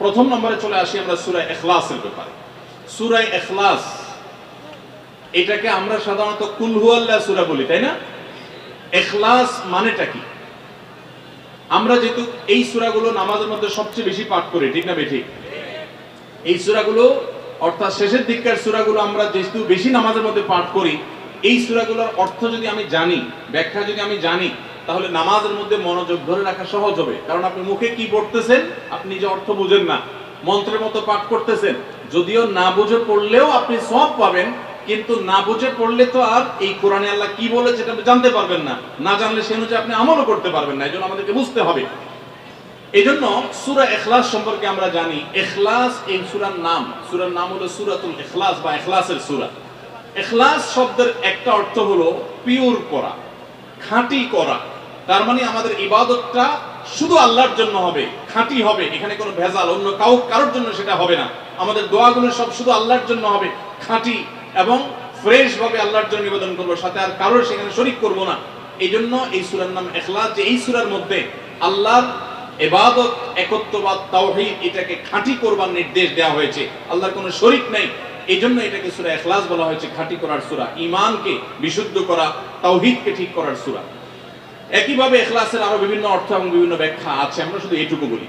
প্রথম নম্বরে চলে আসি আমরা সুরায় এখলাসের ব্যাপারে। সুরায় এখলাস এটাকে আমরা সাধারণত কুলহুয়াল্লাহ সুরা বলি, তাই না? এখলাস মানেটা কি? আমরা যেহেতু এই সুরাগুলো নামাজের মধ্যে সবচেয়ে বেশি পাঠ করি, ঠিক না বেঠিক? এই সুরাগুলো, অর্থাৎ শেষের দিককার সুরাগুলো আমরা যেহেতু বেশি নামাজের মধ্যে পাঠ করি, এই সুরাগুলোর অর্থ যদি আমি জানি, ব্যাখ্যা যদি আমি জানি তাহলে নামাজের মধ্যে মনোযোগ ধরে রাখা সহজ হবে। কারণ আপনি মুখে কি পড়তেছেন, আপনি যে অর্থ বুঝেন না। মন্ত্রের মতো পাঠ করতেছেন। যদিও না বুঝে পড়লেও আপনি সব পাবেন, কিন্তু না বুঝে পড়লে তো আর এই কোরআনে আল্লাহ কি বলে আপনি জানতে পারবেন না। না জানলে সে অনুযায়ী আপনি আমলও করতে পারবেন না এই জন্য আমাদেরকে বুঝতে হবে। এই জন্য সুরা এখলাস সম্পর্কে আমরা জানি এখলাস এই সুরার নাম। সুরার নাম হলো সুরাতুল এখলাস বা এখলাসের সুরা। এখলাস শব্দের একটা অর্থ হলো পিওর করা, খাঁটি করা। তার মানে আমাদের ইবাদতটা শুধু আল্লাহর জন্য হবে, খাঁটি হবে, এখানে কোনো ভেজাল, অন্য কাউ কারোর জন্য সেটা হবে না। আমাদের দোয়াগুলো সব শুধু আল্লাহর জন্য হবে, খাঁটি এবং ফ্রেশ ভাবে আল্লাহর জন্য নিবেদন করব, সাথে আর কারোর সেখানে শরিক করব না। এই জন্য এই সুরার নাম এখলাস, যে এই সুরার মধ্যে আল্লাহর এবাদত একত্ববাদ, তাওহীদ, এটাকে খাঁটি করবার নির্দেশ দেওয়া হয়েছে। আল্লাহর কোনো শরিক নেই। এই জন্য এটাকে সুরা এখলাস বলা হয়েছে, খাঁটি করার সুরা। ইমানকে বিশুদ্ধ করা, তাওহিদকে ঠিক করার সুরা। একইভাবে এখলাসের আরও বিভিন্ন অর্থ এবং বিভিন্ন ব্যাখ্যা আছে, আমরা শুধু এটুকু বলি।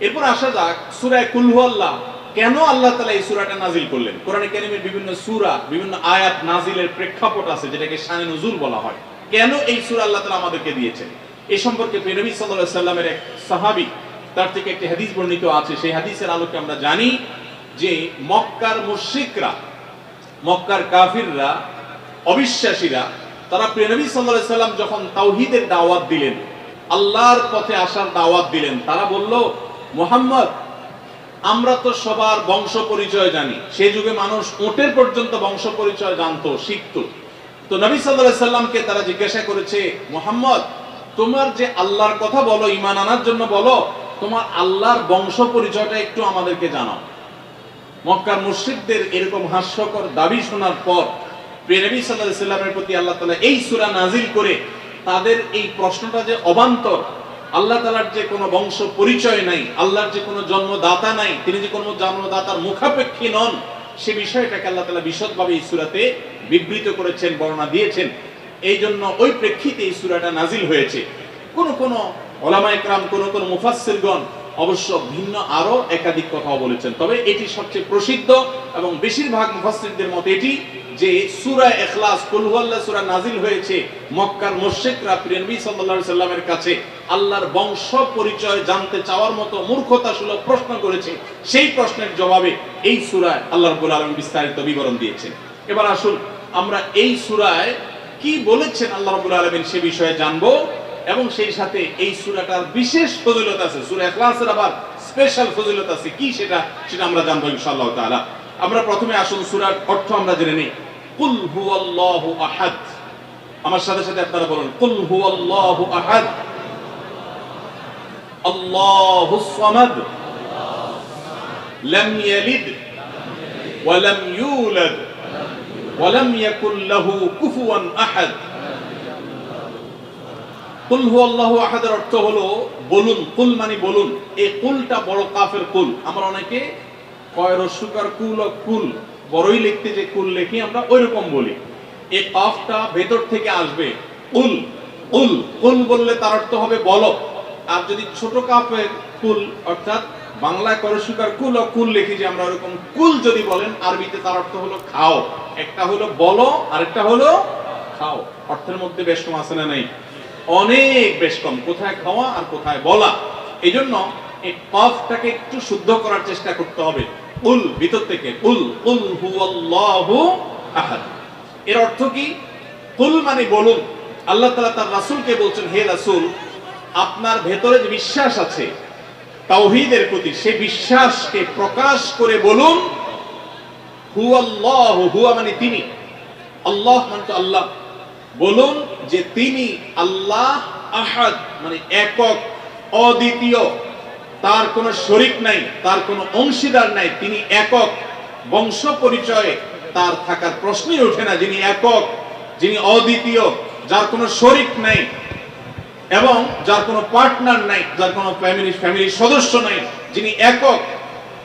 এরপর আসা যাক, সুরায় কুলহু আল্লাহ, কেন আল্লাহ তালা এই সুরাটা নাজিল করলেন? কোরআনে কারিমের বিভিন্ন সুরা, বিভিন্ন আয়াত নাজিলের প্রেক্ষাপট আছে, যেটাকে শানে নজুল বলা হয়। কেন এই সুরা আল্লাহ তালা আমাদেরকে দিয়েছেন? এ সম্পর্কে নবী সাল্লাল্লাহু সাল্লামের এক সাহাবী, তার থেকে একটি হাদিস বর্ণিত আছে। সেই হাদিসের আলোকে আমরা জানি যে মক্কার মুশরিকরা, মক্কার কাফিররা, অবিশ্বাসীরা তারা প্রিয়নবী সাল্লাল্লাহু সাল্লাম যখন তাওহিদের দাওয়াত দিলেন, আল্লাহর পথে আসার দাওয়াত দিলেন, তারা বলল, মোহাম্মদ, আমরা তো সবার বংশ পরিচয় জানি। সেই যুগে মানুষ ওটের পর্যন্ত বংশ পরিচয় জানতো, শিখতো। তো নবী সাল্লাল্লাহু সাল্লামকে তারা জিজ্ঞাসা করেছে, মোহাম্মদ, তোমার যে আল্লাহর কথা বলো ইমান আনার জন্য বলো, তোমার আল্লাহর বংশ পরিচয়টা একটু আমাদেরকে জানাও। মক্কার মুশরিকদের এরকম হাস্যকর দাবি শোনার পর প্রিয় নবী সাল্লামের প্রতি আল্লাহ তাআলা এই সূরা নাজিল করে তাদের এই প্রশ্নটা যে অবান্তর, আল্লাহ তাআলার যে কোনো বংশ পরিচয় নাই, আল্লাহর যে কোনো জন্মদাতা নাই, তিনি যে কোনো জন্মদাতার মুখাপেক্ষী নন, সে বিষয়টাকে আল্লাহ তাআলা বিশদভাবে এই সূরাতে বিবৃত করেছেন, বর্ণনা দিয়েছেন। এই জন্য ওই প্রেক্ষিতে এই সূরাটা নাজিল হয়েছে। কোন কোন ওলামা একরাম কোন কোন মুফাসসিরগণ অবশ্য ভিন্ন আরও একাধিক কথাও বলেছেন। তবে এটি সবচেয়ে প্রসিদ্ধ এবং বেশিরভাগ মুফাসসিরদের মতে এটি যে সূরা ইখলাস, কুল হুয়াল্লাহ, সূরা নাজিল হয়েছে, মক্কার মুশরিকরা প্রিয় নবী সাল্লাল্লাহু আলাইহি সাল্লামের কাছে আল্লাহর বংশ পরিচয় জানতে চাওয়ার মতো মূর্খতা সুলভ প্রশ্ন করেছে। সেই প্রশ্নের জবাবে এই সূরায় আল্লাহ রাব্বুল আলামিন বিস্তারিত বিবরণ দিয়েছেন। এবার আসুন, আমরা এই সূরায় কি বলেছেন আল্লাহ রাব্বুল আলামিন সে বিষয়ে জানব। এবং সেই সাথে এই সুরাটার বিশেষ ফজিলত আছে। সূরা ইখলাসের আবার স্পেশাল ফজিলত আছে। কি সেটা? সেটা আমরা জানব ইনশাআল্লাহ তাআলা। আমরা প্রথমে আসুন সুরার অর্থ আমরা জেনে নেই। কুল হুয়াল্লাহু আহাদ। আমার সাথে সাথে আপনারা বলুন, কুল হুয়াল্লাহু আহাদ। আল্লাহুস সামাদ। লাম ইয়ালিদ। ওয়া লাম ইউলাদ। ওয়া লাম ইয়াকুল লাহু কুল হুয়াল্লাহু আহাদের অর্থ হলো বলুন, কুল মানে বলুন। এই কুলটা বড় কাফের কুল। আমরা অনেকে কয় রস্যকার কুল ও কুল, বড়ই লিখতে যে কুল লিখি, আমরা ওইরকম বলি। এই কাফটা ভেতর থেকে আসবে। কুল কুল কুল বললে তার অর্থ হবে বলো। আর যদি ছোট কাফের কুল, অর্থাৎ বাংলায় করসুকার কুল ও কুল লিখি যে আমরা ওরকম কুল যদি বলেন, আরবিতে তার অর্থ হলো খাও। একটা হলো বলো, আরেকটা হলো খাও। অর্থের মধ্যে বেশ আছে না নেই? অনেক বেশ কম, কোথায় খাওয়া আর কোথায় বলা। এই জন্য এই কফটাকে একটু শুদ্ধ করার চেষ্টা করতে হবে। উল, ভিতর থেকে, উল উল হুয়াল্লাহু আহাদ। এর অর্থ কি? কুল মানে বলুন। আল্লাহ তাআলা তার রাসূলকে বলছেন, হে রাসূল, আপনার ভেতরে যে বিশ্বাস আছে, তাওহিদের প্রতি সে বিশ্বাসকে প্রকাশ করে বলুন, হুয়াল্লাহু, হুয়া মানে তিনি। আল্লাহ মানে তো আল্লাহ। বলুন যে তিনি আল্লাহ আহাদ মানে একক, অদ্বিতীয়। তার কোনো শরিক নাই, তার কোনো অংশীদার নাই, তিনি একক। বংশ পরিচয়ে তার থাকার প্রশ্নই ওঠে না যিনি একক, যিনি অদ্বিতীয়, যার কোনো শরিক নাই এবং যার কোনো পার্টনার নাই, যার কোনো ফ্যামিলি, ফ্যামিলির সদস্য নাই, যিনি একক,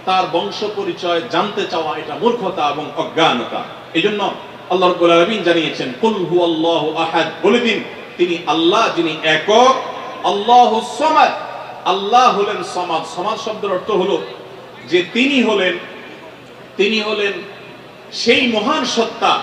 তার বংশ পরিচয় জানতে চাওয়া এটা মূর্খতা এবং অজ্ঞানতা। এই জন্য আল্লাহ রব্বুল আলামিন জানিয়েছেন, কুল হু আল্লাহু আহাদ। বলে দিন, তিনি আল্লাহ, যিনি একক, আল্লাহু সামাদ। আল্লাহ হলেন সমাদ। সমাজ শব্দের অর্থ হলো যে তিনি হলেন তিনি হলেন সেই মহান সত্তা,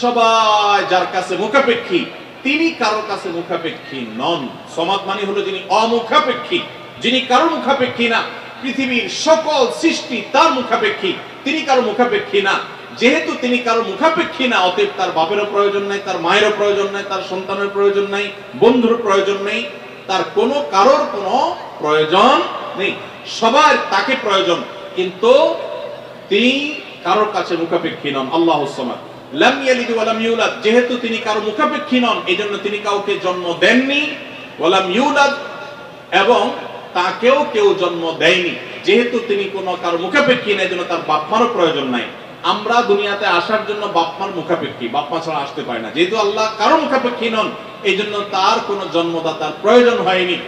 সবাই যার কাছে মুখাপেক্ষী। তিনি কারোর কাছে মুখাপেক্ষী নন। সমাদ মানে হলো যিনি অমুখাপেক্ষী, যিনি কারোর মুখাপেক্ষী না। পৃথিবীর সকল সৃষ্টি তার মুখাপেক্ষী, তিনি কারও মুখাপেক্ষী না। যেহেতু তিনি কারও মুখাপেক্ষী না, অতএব তার বাপেরও প্রয়োজন নাই, তার মায়েরও প্রয়োজন নাই, তার সন্তানের প্রয়োজন নাই, বন্ধুর প্রয়োজন নেই, তার কোনো কারোর কোনো প্রয়োজন নেই। সবার তাকে প্রয়োজন, কিন্তু তিনি কারোর কাছে মুখাপেক্ষী নন। আল্লাহ যেহেতু তিনি কারও মুখাপেক্ষী নন, এজন্য তিনি কাউকে জন্ম দেননি। এবং তাকেও কেউ জন্ম দেয়নি। যেহেতু তিনি কোনো কারও মুখাপেক্ষী না এজন্য তার বাপমারও প্রয়োজন নাই। আমরা দুনিয়াতে আসার জন্য বাপমার মুখাপেক্ষী বাপমা ছাড়া আসতে পারে না। যেহেতু আল্লাহ কারও মুখাপেক্ষী নন এই জন্য তার কোনো জন্মদাতার প্রয়োজন হয়নি।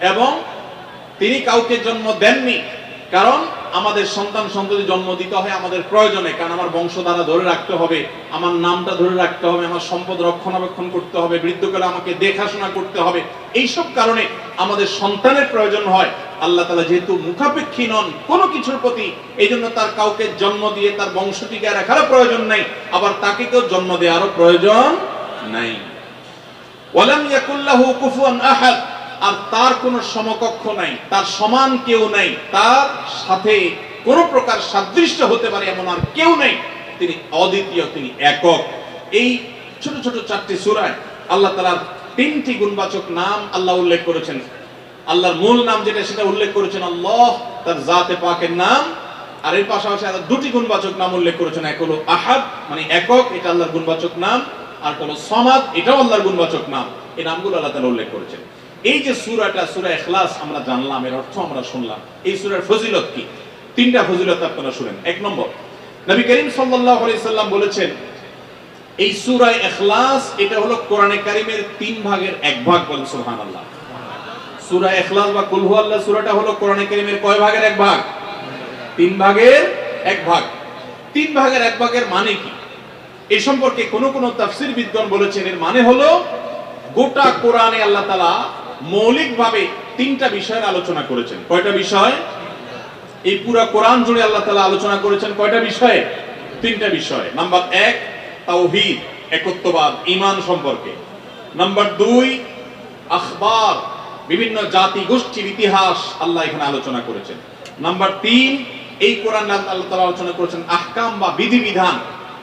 এবং তিনি কাউকে জন্ম দেননি, কারণ আমাদের সন্তান সন্ততি জন্ম দিতে হয় আমাদের প্রয়োজনে, কারণ আমার বংশধারা ধরে রাখতে হবে, আমার নামটা ধরে রাখতে হবে, আমার সম্পদ রক্ষণাবেক্ষণ করতে হবে বৃদ্ধকালে আমাকে দেখাশোনা করতে হবে। এইসব কারণে আমাদের সন্তানের প্রয়োজন হয়। আল্লাহ তালা যেহেতু মুখাপেক্ষী নন কোনো কিছুর প্রতি এই জন্য তার কাউকে জন্ম দিয়ে তার বংশ টিকে রাখারও প্রয়োজন নাই, আবার তাকে কেউ জন্ম দেওয়ারও প্রয়োজন নাই। আর তার কোনো সমকক্ষ নাই, তার সমান কেউ নাই, তার সাথে কোনো প্রকার সাদৃশ্য হতে পারে এমন আর কেউ নেই, তিনি অদ্বিতীয়, তিনি একক। এই ছোট ছোট চারটি সূরায় আল্লাহ তাআলার তিনটি গুণবাচক নাম আল্লাহ উল্লেখ করেছেন। আল্লাহর মূল নাম যেটা, সেটা উল্লেখ করেছেন আল্লাহ, তার জাতে পাকের নাম। আর এর পাশাপাশি আল্লাহ দুটি গুণবাচক নাম উল্লেখ করেছেন, এক হলো আহাদ মানে একক, এটা আল্লাহর গুণবাচক নাম। আর হলো সমাদ, এটাও আল্লাহর গুণবাচক নাম। এই নামগুলো আল্লাহ তাআলা উল্লেখ করেছেন। এই যে সূরাটা, সূরা ইখলাস আমরা জানলাম, এর অর্থ আমরা শুনলাম। এই সূরার ফজিলত কি? তিনটা ফজিলত আপনারা শুনেন। এক নম্বর, নবী করিম সাল্লাল্লাহু আলাইহি সাল্লাম বলেছেন, এই সূরা ইখলাস, এটা হলো কোরআনে কারীমের তিন ভাগের এক ভাগ বলেন সুবহানাল্লাহ। সূরা ইখলাস বা কুল হুয়াল্লাহ, সূরাটা হলো কোরআনে কারীমের কয় ভাগের এক ভাগ? তিন ভাগের এক ভাগ। তিন ভাগের এক ভাগের মানে কি? এই সম্পর্কে কোন কোন তাফসীর বিদ্বান বলেছেন, এর মানে হলো গোটা কোরআনে আল্লাহ তাআলা মৌলিকভাবে তিনটা বিষয়ের আলোচনা করেছেন। কয়টা বিষয়? এই পুরো কোরআন জুড়ে আল্লাহ তাআলা আলোচনা করেছেন কয়টা বিষয়ে? তিনটা বিষয়। নাম্বার এক, তাওহীদ, একত্ববাদ, ঈমান সম্পর্কে। নাম্বার দুই, আখবার বিভিন্ন জাতি, গোষ্ঠীর ইতিহাস আল্লাহ এখানে আলোচনা করেছেন। নাম্বার তিন, এই কোরআন আল্লাহ তাআলা আলোচনা করেছেন আহকাম বা বিধিবিধান।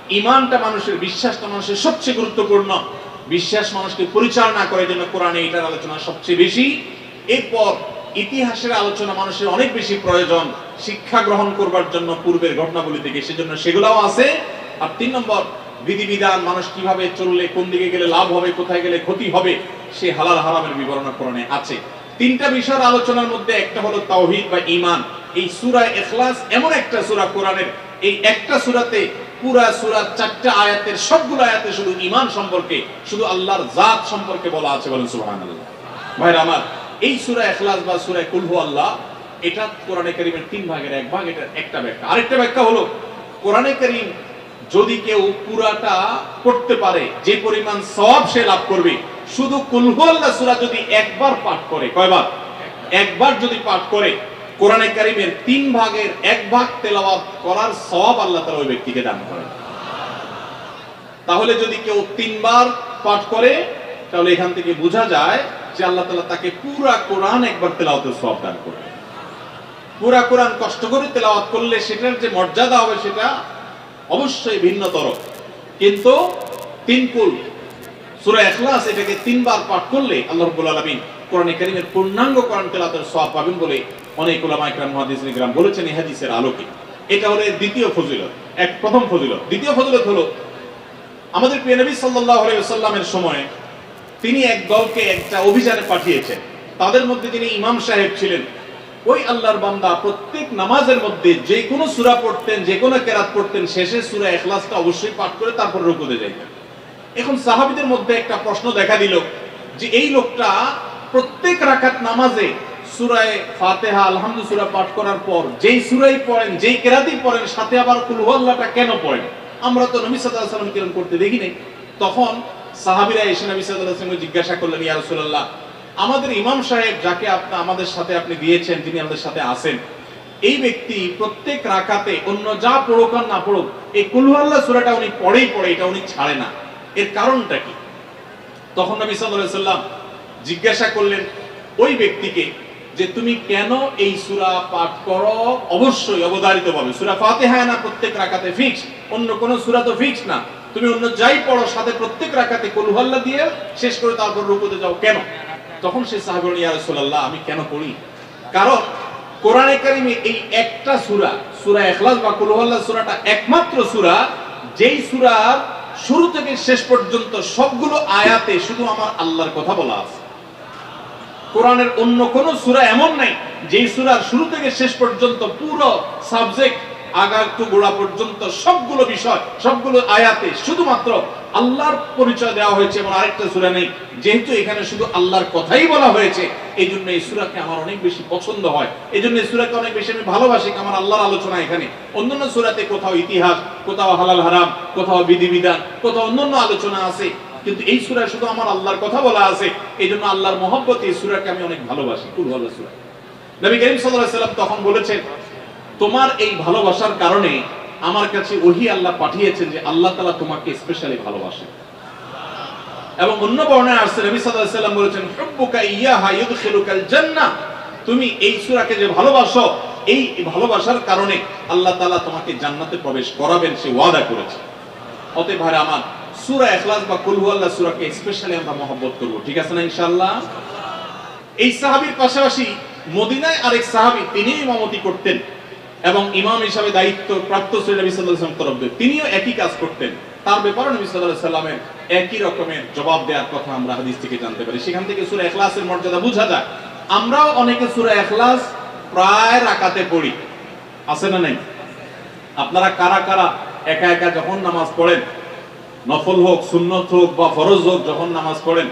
ইমানটা মানুষের, বিশ্বাসটা মানুষের সবচেয়ে গুরুত্বপূর্ণ। বিশ্বাস মানুষকে পরিচালনা করে জন্য কোরআনে এটার আলোচনা সবচেয়ে বেশি। এরপর ইতিহাসের আলোচনা মানুষের অনেক বেশি প্রয়োজন। শিক্ষা গ্রহণ করবার জন্য পূর্বের ঘটনাগুলি থেকে, সেজন্য সেগুলাও আছে। আর তিন নম্বর বিধিবিধান মানুষ কীভাবে চললে, কোন দিকে গেলে লাভ হবে, কোথায় গেলে ক্ষতি হবে, সে হালাল হারামের বিবরণ কোরআনে আছে। তিনটা বিষয়ের আলোচনার মধ্যে একটা হলো তাওহীদ বা ঈমান। এই সূরা ইখলাস এমন একটা সূরা কোরআনের, এই একটা সূরাতে পুরা সূরার চারটা আয়াতের সবগুলো আয়াতে শুধু ইমান সম্পর্কে, শুধু আল্লাহর জাত সম্পর্কে বলা আছে বলেন সুবহানাল্লাহ। ভাইরা আমার, এই সুরা ইখলাস বা সূরা কুল আল্লাহ, এটা কোরআনে কারীমের তিন ভাগের এক ভাগ এটা একটা ব্যাখ্যা। আরেকটা ব্যাখ্যা হলো, কোরআনে কারীম যদি কেউ পুরাটা পড়তে পারে, যে পরিমাণ সওয়াব সে লাভ করবে। শুধু কুলহু আল্লাহ সূরা যদি একবার পাঠ করে, কয়বার? একবার যদি পাঠ করে, কোরআনে কারীমের তিন ভাগের এক ভাগ তেলাওয়াত করার সওয়াব আল্লাহ তাআলা ওই ব্যক্তিকে দান করেন। তাহলে যদি কেউ তিনবার পাঠ করে, তাহলে এখান থেকে বোঝা যায় যে আল্লাহ তাআলা তাকে পুরা কোরআন একবার তেলাওয়াতের সওয়াব দান করবে পুরা কোরআন কষ্ট করে তেলাওয়াত করলে সেটার যে মর্যাদা হবে সেটা অবশ্যই ভিন্নতর। কিন্তু তিন কুল সূরা ইখলাস এটাকে তিনবার পাঠ করলে আল্লাহ রাব্বুল আলামিন কোরআনে কারীমের পূর্ণাঙ্গ কোরআন তেলাওয়াতের সওয়াব পাবেন বলে অনেক উলামা ইকরাম মুহাদ্দিসিন ইকরাম বলেছেন এই হাদিসের আলোকে। এটা হলো দ্বিতীয় ফজিলত, এক প্রথম ফজিলত। দ্বিতীয় ফজিলত হলো, আমাদের প্রিয় নবী সাল্লাল্লাহু আলাইহি ওয়াসাল্লামের সময় তিনি এক দলকে একটা অভিযানে পাঠিয়েছেন। তাদের মধ্যে যিনি ইমাম সাহেব ছিলেন। ওই আল্লাহর বান্দা প্রত্যেক নামাজের মধ্যে যে কোনো সূরা পড়তেন, যে কোনো কেরাত পড়তেন, শেষে সূরা ইখলাসটা অবশ্যই পাঠ করে তারপর রুকুতে যাইতেন। এখন সাহাবীদের মধ্যে একটা প্রশ্ন দেখা দিল যে এই লোকটা প্রত্যেক রাকাত নামাজে সুরায় ফাতেহা আলহামদু সুরা পাঠ করার পর যেই সুরাই পড়েন, যেই কেরাতেই পড়েন, সাথে আবার কুলহুয়াল্লাহটা কেন পড়েন? আমরা তো নবী সাল্লাল্লাহু আলাইহি কিরম করতে দেখি নাই। তখন সাহাবীরা এসে নবী সাল্লাল্লাহু আলাইহি জিজ্ঞাসা করলেন, ইয়া রাসূলুল্লাহ আমাদের ইমাম সাহেব যাকে আপনি আমাদের সাথে আপনি দিয়েছেন যিনি আমাদের সাথে আসেন এই ব্যক্তি প্রত্যেক রাকাতে অন্য যা পড়ুক আর না পড়ুক, এই কুলহুয়াল্লাহ সূরাটা উনি পড়েই পড়ে, এটা উনি ছাড়ে না। এর কারণটা কি? তখন নবী সাল্লাল্লাহু সাল্লাম জিজ্ঞাসা করলেন, ওই ব্যক্তিকে যে তুমি কেন এই সূরা পাঠ করো? অবশ্যই অবধারিত ভাবে। সূরা ফাতিহা না, প্রত্যেক রাকাতে ফিক্স অন্য কোন সূরা তো ফিক্স না। তুমি অন্য যাই পড়ো, সাথে প্রত্যেক রাকাতে কুল হুয়াল্লাহ দিয়ে শেষ করে তারপর রুকুতে যাও। কেন? তখন সে সাহাবী বলেন, আমি কেন পড়ি? কারণ কোরআনে কারিমে এই একটা সূরা সূরা ইখলাস বা কুল হুয়াল্লাহ সূরাটা একমাত্র সূরা যেই সূরার শুরু থেকে শেষ পর্যন্ত সবগুলো আয়াতে শুধু আমার আল্লাহর কথা বলা আছে। কোরআনের অন্য কোন সূরা এমন নাই যেই সূরার শুরু থেকে শেষ পর্যন্ত পুরো সাবজেক্ট আগার টু গোড়া পর্যন্ত সবগুলো বিষয়, সবগুলো আয়াতে শুধুমাত্র আল্লাহর পরিচয় দেওয়া হয়েছে এবং আরেকটা সূরা নেই। যেহেতু এখানে শুধু আল্লাহর কথাই বলা হয়েছে এই জন্য এই সূরাকে আমার অনেক বেশি পছন্দ হয়। এই জন্য এই সূরাকে অনেক বেশি আমি ভালোবাসি আমার আল্লাহর আলোচনা এখানে। অন্যান্য সূরাতে কোথাও ইতিহাস, কোথাও হালাল হারাম, কোথাও বিধিবিধান, কোথাও অন্যান্য আলোচনা আছে, কিন্তু এই সূরায় শুধু আমার আল্লাহর কথা বলা আছে এই জন্য আল্লাহর মহব্বত এই সূরাকে আমি অনেক ভালোবাসি। খুব ভালো সূরা। নবী করিম আলাইহি সাল্লাম তখন বলেছেন তোমার এই ভালোবাসার কারণে আমার কাছে ওহি আল্লাহ পাঠিয়েছেন যে আল্লাহ তালা তোমাকে স্পেশালি ভালোবাসেন এবং অন্য বর্ণনায় আসছে, নবী সাল্লাম বলেছেন, হুব্বুকা ইয়াহা ইউদখিলুকাল জান্নাহ। তুমি এই সূরাকে যে ভালোবাসো, এই ভালোবাসার কারণে আল্লাহ তাআলা তোমাকে জান্নাতে প্রবেশ করাবেন, সে ওয়াদা করেছে। অতএব ভাই আমার, সূরা ইখলাস বা কুল হুয়াল্লাহ সূরাকে স্পেশালি আমরা মহব্বত করব, ঠিক আছে না ইনশাআল্লাহ? এই সাহাবীর পাশাপাশি মদিনায় আরেক সাহাবী তিনি ইমামতি করতেন। এবং ইমাম হিসাবে দায়িত্ব প্রাপ্ত ছিলেন নবী ওয়াসাল্লাম তরফ। তিনিও একই কাজ করতেন। তার ব্যাপারে নবী আলাইহি সাল্লামের একই রকমের জবাব দেওয়ার কথা আমরা হাদিস থেকে জানতে পারি। সেখান থেকে সূরা ইখলাসের মর্যাদা বোঝা যায়। আমরাও অনেকে সূরা ইখলাস প্রায় রাকাতে পড়ি। আছে না নাই? আপনারা কারা কারা একা একা যখন নামাজ পড়েন, নফল হোক, সুন্নত হোক বা ফরজ হোক, যখন নামাজ পড়েন,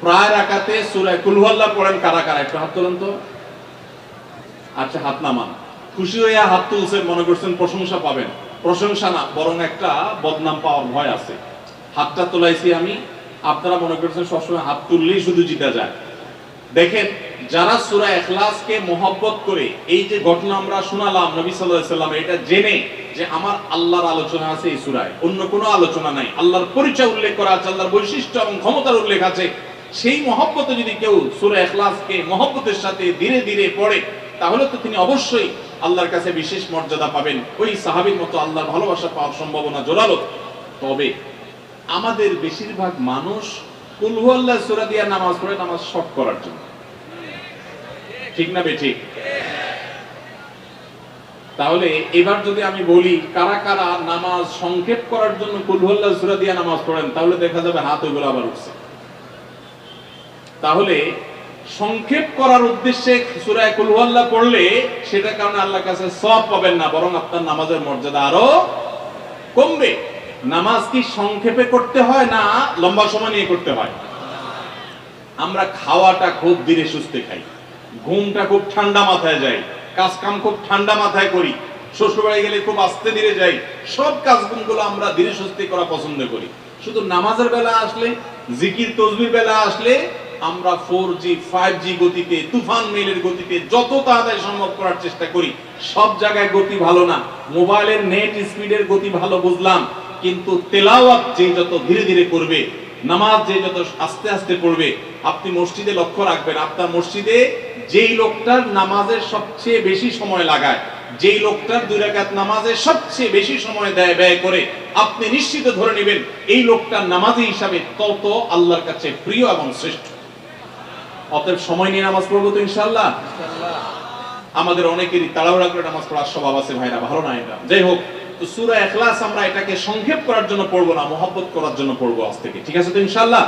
প্রায় রাকাতে সূরা কুল হুয়াল্লাহ পড়েন কারা কারা? একটু হাত তোলেন তো। আচ্ছা হাত নামান। খুশি হইয়া হাত তুলছেন, মনে করছেন প্রশংসা পাবেন। প্রশংসা না, বরং একটা বদনাম পাওয়ার ভয় আছে। হাতটা তোলাইছি আমি, আপনারা মনে করছেন সবসময় হাত তুললেই শুধু জিতা যায়। দেখেন, যারা সূরা ইখলাসকে মহব্বত করে এই যে ঘটনা আমরা শোনালাম নবী সাল্লাম, এটা জেনে যে আমার আল্লাহর আলোচনা আছে এই সুরায়, অন্য কোনো আলোচনা নাই। আল্লাহর পরিচয় উল্লেখ করা আছে, আল্লাহর বৈশিষ্ট্য এবং ক্ষমতার উল্লেখ আছে। সেই মহব্বতে যদি কেউ সূরা ইখলাসকে মহব্বতের সাথে ধীরে ধীরে পড়ে, তাহলে তো তিনি অবশ্যই আল্লাহর কাছে বিশেষ মর্যাদা পাবেন। ওই সাহাবীর মতো আল্লাহর ভালোবাসা পাওয়ার সম্ভাবনা জোরালো। তবে আমাদের বেশিরভাগ মানুষ কুলহু আল্লাহ সূরা দিয়া নামাজ পড়ে নামাজ শর্ট করার জন্য। ঠিক না বেঠিক তাহলে এবার যদি আমি বলি, কারা কারা নামাজ সংক্ষেপ করার জন্য কুলহু আল্লাহ সূরা দিয়া নামাজ পড়েন, তাহলে দেখা যাবে হাত ওইগুলো আবার উঠছে। তাহলে সংক্ষেপ করার উদ্দেশ্যে সূরা কুলহু আল্লাহ পড়লে সেটা কারণে আল্লাহর কাছে সওয়াব পাবেন না, বরং আপনার নামাজের মর্যাদা আরও কমবে। নামাজ কি সংক্ষেপে করতে হয় না লম্বা সময় নিয়ে করতে হয়? আমরা খাওয়াটা খুব ধীরে সুস্থে খাই, ঘুমটা খুব ঠান্ডা মাথায় যাই কাজ কাম খুব ঠান্ডা মাথায় করি, শ্বশুরবাড়ি গেলে খুব আস্তে ধীরে যাই, সব কাজগুলো আমরা ধীরে সুস্থে করা পছন্দ করি। শুধু নামাজের বেলা আসলে, জিকির, তসবির বেলা আসলে আমরা ফোর জি ফাইভ জি গতিতে, তুফান মেলের গতিতে যত তাড়াতাড়ি সম্ভব করার চেষ্টা করি। সব জায়গায় গতি ভালো না। মোবাইলের নেট স্পিডের গতি ভালো বুঝলাম, কিন্তু তেলাওয়াত যে যত ধীরে ধীরে করবে, নামাজ যে যত আস্তে আস্তে পড়বে, আপনি মসজিদে লক্ষ্য রাখবেন, আপনার মসজিদে যেই লোকটার নামাজের সবচেয়ে বেশি সময় লাগায়, যেই লোকটার দুই রাকাত নামাজে সবচেয়ে বেশি সময় দেয়, ব্যয় করে, আপনি নিশ্চিত ধরে নেবেন, এই লোকটার নামাজি হিসাবে তত আল্লাহর কাছে প্রিয় এবং শ্রেষ্ঠ। অতএব সময় নিয়ে নামাজ পড়ব তো ইনশাআল্লাহ। আমাদের অনেকেরই তাড়াহুড়া করে নামাজ পড়ার স্বভাব আছে ভাইরা ভালো না এটা? যাই হোক তো সূরা ইখলাস আমরা এটাকে সংক্ষেপ করার জন্য পড়ব না মহব্বত করার জন্য পড়ব আজ থেকে। ঠিক আছে তো ইনশাআল্লাহ?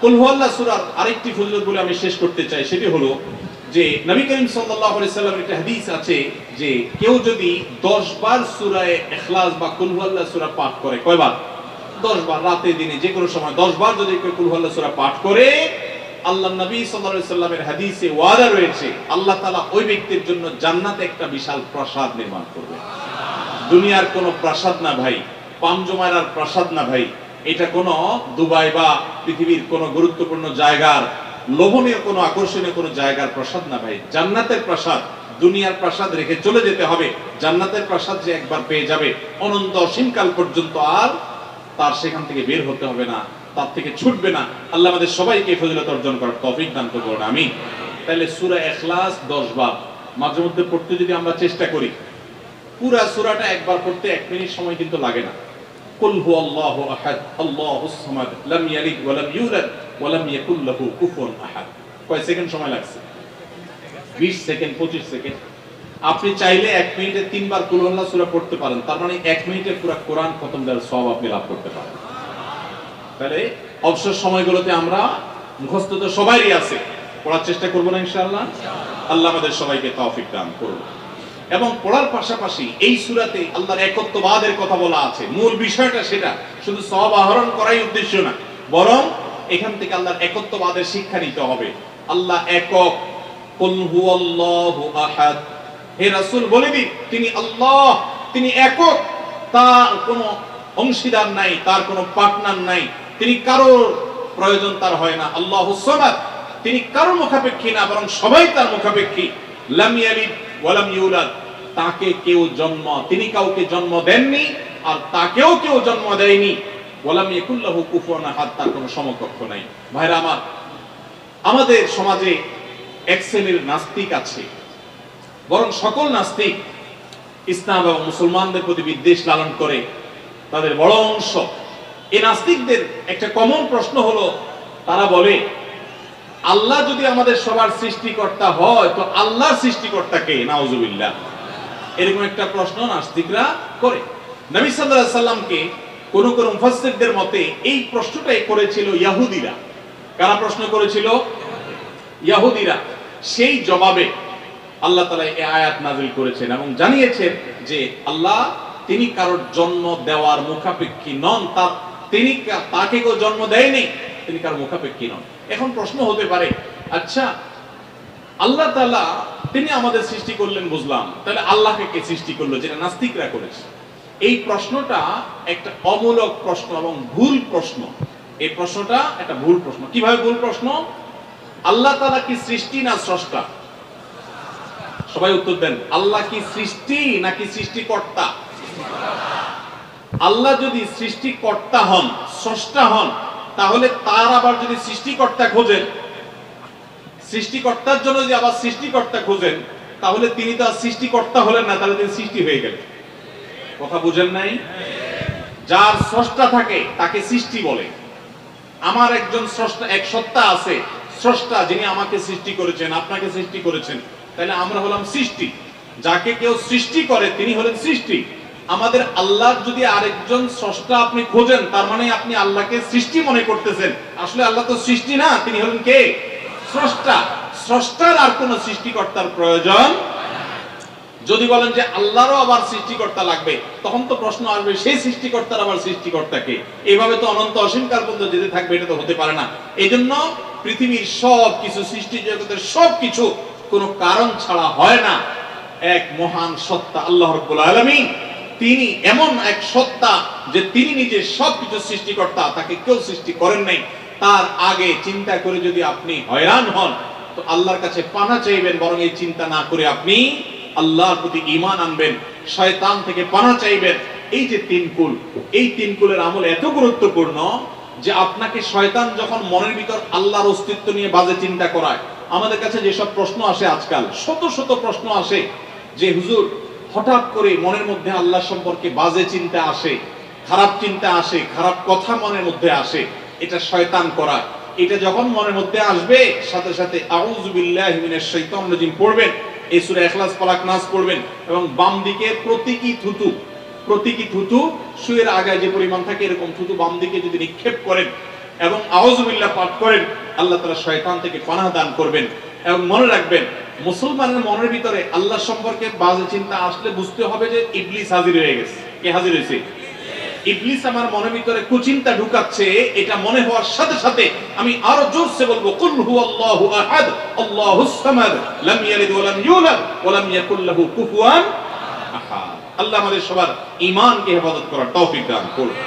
কুল হুয়াল্লাহ সূরার আরেকটি ফজিলত বলে আমি শেষ করতে চাই সেটি হলো যে নবী করিম সাল্লাল্লাহু আলাইহি সাল্লামের একটা হাদিস আছে যে কেউ যদি 10 বার সূরা ইখলাস বা কুল হুয়াল্লাহ সূরা পাঠ করে কয়বার? 10 বার রাতে দিনে যে কোনো সময়। 10 বার যদি কেউ কুল হুয়াল্লাহ সূরা পাঠ করে আল্লাহ নবী আলাইহি সাল্লামের হাদিসে ওয়াদা রয়েছে, আল্লাহ তাআলা ওই ব্যক্তির জন্য জান্নাতে একটা বিশাল প্রাসাদ নির্মাণ করবে। দুনিয়ার কোনো প্রাসাদ না ভাই পামজমারার প্রাসাদ না ভাই, এটা কোনো দুবাই বা পৃথিবীর কোনো গুরুত্বপূর্ণ জায়গার, লোভনীয় কোনো আকর্ষণীয় কোনো জায়গার প্রাসাদ না ভাই। জান্নাতের প্রাসাদ, দুনিয়ার প্রাসাদ রেখে চলে যেতে হবে। জান্নাতের প্রাসাদ যে একবার পেয়ে যাবে, অনন্ত অসীমকাল পর্যন্ত আর তার সেখান থেকে বের হতে হবে না। তার থেকে ছুটবে না। আল্লাহ আমাদের সবাইকে ফজিলত অর্জন করার তৌফিক দান করব আমি তাহলে সূরা ইখলাস 10 বার মাঝে মধ্যে পড়তে যদি আমরা চেষ্টা করি, পুরা সুরাটা একবার পড়তে এক মিনিট সময় কিন্তু লাগে না। কুল হু আল্লাহু আহাদ, আল্লাহুস সামাদ, লাম ইয়ালিদ ওয়া লাম ইউলাদ ওয়া লাম ইয়াকুল লাহু কুফুয়ান আহাদ। কয় সেকেন্ড সময় লাগছে? 20 সেকেন্ড 25 সেকেন্ড। আপনি চাইলে এক মিনিটে তিনবার কুল আল্লাহ সূরা পড়তে পারেন। তার মানে এক মিনিটে পুরো কোরআন খতম দেওয়ার সওয়াব আপনি লাভ করতে পারেন। তাহলে অবসর সময়গুলোতে আমরা মুখস্থ তো সবারই আছে। পড়ার চেষ্টা করব না ইনশাআল্লাহ। আল্লাহ আমাদের সবাইকে তৌফিক দান করুন। এবং পড়ার পাশাপাশি এই সুরাতে আল্লাহর একত্ববাদের কথা বলা আছে। মূল বিষয়টা সেটা। শুধু সব আহরণ করাই উদ্দেশ্য না। বরং এখান থেকে আল্লাহর একত্ববাদের শিক্ষা নিতে হবে। আল্লাহ একক। কুল আহাদ। হে রাসূল, বলে দিন, তিনি আল্লাহ, তিনি একক। তার কোনো অংশীদার নাই, তার কোনো পার্টনার নাই। তিনি কারোর প্রয়োজন তার হয় না। আল্লাহ তিনি কারোর মুখাপেক্ষী না, বরং সবাই তার মুখাপেক্ষী। লাম ইয়ালিদ ওয়ালাম ইউলাদ, তাকে কেউ জন্ম, তিনি কাউকে জন্ম দেননি আর তাকেও কেউ জন্ম দেয়নি। ওয়ালাম ইয়াকুল্লাহু কুফুয়ান আহাদ, তার কোনো সমকক্ষ নাই। ভাইরা আমার, আমাদের সমাজে এক শ্রেণির নাস্তিক আছে, বরং সকল নাস্তিক ইসলাম এবং মুসলমানদের প্রতি বিদ্বেষ লালন করে। তাদের বড় অংশ এই নাস্তিকদের একটা কমন প্রশ্ন হলো, তারা বলে, আল্লাহ যদি আমাদের সবার সৃষ্টিকর্তা হয়, তো আল্লাহর সৃষ্টিকর্তা কে নাউজুবিল্লাহ। এরকম একটা প্রশ্ন নাস্তিকরা করে। নবী সাল্লাল্লাহু আলাইহি সাল্লামকে কোন কোন মুফাসসিরদের মতে এই প্রশ্নটাই করেছিল ইহুদিরা কারা প্রশ্ন করেছিল? ইহুদিরা সেই জবাবে আল্লাহ তালা এই আয়াত নাজিল করেছেন এবং জানিয়েছেন যে আল্লাহ তিনি কারোর জন্ম দেওয়ার মুখাপেক্ষী নন, তার তিনি তাকে কেউ জন্ম দেয়নি, তিনি কারোর মুখাপেক্ষী নন। এখন প্রশ্ন হতে পারে আচ্ছা আল্লাহ তালা তিনি আমাদের সৃষ্টি করলেন বুঝলাম, তাহলে আল্লাহকে কে সৃষ্টি করল, যেটা নাস্তিকরা করেছে? এই প্রশ্নটা একটা অমূলক প্রশ্ন এবং ভুল প্রশ্ন। এই প্রশ্নটা একটা ভুল প্রশ্ন। কীভাবে ভুল প্রশ্ন? আল্লাহ তালা কি সৃষ্টি না স্রষ্টা? সবাই উত্তর দেন, আল্লাহ কি সৃষ্টি নাকি সৃষ্টিকর্তা? আল্লাহ যদি সৃষ্টিকর্তা হন, স্রষ্টা হন, তাহলে তার আবার যদি সৃষ্টিকর্তা খোঁজেন, সৃষ্টিকর্তার জন্য যদি আবার সৃষ্টিকর্তা খোঁজেন, তাহলে তিনি তো আর সৃষ্টিকর্তা হলেন না, তাহলে তিনি সৃষ্টি হয়ে গেলেন। কথা বুঝেন নাই? যার স্রষ্টা থাকে, তাকে সৃষ্টি বলে। আমার একজন স্রষ্টা, এক সত্তা আছে, স্রষ্টা যিনি আমাকে সৃষ্টি করেছেন, আপনাকে সৃষ্টি করেছেন, তাহলে আমরা হলাম সৃষ্টি। যাকে কেউ সৃষ্টি করে, তিনি হলেন সৃষ্টি। আমাদের আল্লাহর যদি আরেকজন স্রষ্টা আপনি খোঁজেন, তার মানে আপনি আল্লাহকে সৃষ্টি মনে করতেছেন। আসলে আল্লাহ তো সৃষ্টি না, তিনি হলেন কে? স্রষ্টা। স্রষ্টার আর কোন সৃষ্টিকর্তার প্রয়োজন যদি বলেন যে আল্লাহরও আবার সৃষ্টিকর্তা লাগবে, তখন তো প্রশ্ন আসবে, সেই সৃষ্টিকর্তার আবার সৃষ্টিকর্তাকে এইভাবে তো অনন্ত অসীমকাল পর্যন্ত যেতে থাকবে, এটা তো হতে পারে না। এই জন্য পৃথিবীর সব কিছু সৃষ্টি জগতের সব কিছু কোনো কারণ ছাড়া হয় না। এক মহান সত্তা, আল্লাহ রব্বুল আলামিন। তিনি এমন এক সত্তা যে তিনি নিজে সব কিছু সৃষ্টিকর্তা, তাকে কেউ সৃষ্টি করেন নাই। তার আগে চিন্তা করে যদি আপনি হয়রান হন, তো আল্লাহর কাছে পানা চাইবেন, বরং এই চিন্তা না করে আপনি আল্লাহর প্রতি ঈমান আনবেন, শয়তান থেকে পানা চাইবেন। এই যে তিন কুল, এই তিন কুলের আমল এত গুরুত্বপূর্ণ যে আপনাকে শয়তান যখন মনের ভিতর আল্লাহর অস্তিত্ব নিয়ে বাজে চিন্তা করায়, আমাদের কাছে যেসব প্রশ্ন আসে আজকাল, শত শত প্রশ্ন আসে যে, হুজুর হঠাৎ করে মনের মধ্যে আল্লাহ সম্পর্কে বাজে চিন্তা আসে, খারাপ চিন্তা আসে, খারাপ কথা মনের মধ্যে আসে, এটা শয়তান করা। এটা যখন মনের মধ্যে আসবে, সাথে সাথে পড়বেন, এই সুরে ইখলাস ফালাক নাচ পড়বেন এবং বাম দিকে প্রতীকী থুতু প্রতীকী থুতু, শুয়ের আগায় যে পরিমাণ থাকে এরকম থুতু বাম দিকে যদি নিক্ষেপ করেন এবং আউযুবিল্লাহ পাঠ করেন, আল্লাহ তাআলা শয়তান থেকে পানাহ দান করবেন এবং মনে রাখবেন মুসলমানের মনের ভিতরে আল্লাহ সম্পর্কে বাজে চিন্তা আসলে বুঝতে হবে যে ইবলিস হাজির হয়ে গেছে। কে হাজির হয়েছে? ইবলিস আমার মনের ভিতরে কুচিন্তা ঢুকাচ্ছে, এটা মনে হওয়ার সাথে সাথে আমি আরও জোরসে বলব, কুল হুয়াল্লাহু আহাদ, আল্লাহুস সামাদ, লাম ইয়ালিদ ওয়া লাম ইউলাদ, ওয়া লাম ইয়াকুল লাহু কুফুয়ান আহাদ। আল্লাহ আমাদের সবার ঈমানকে হেফাজত করার তৌফিক দান করুন।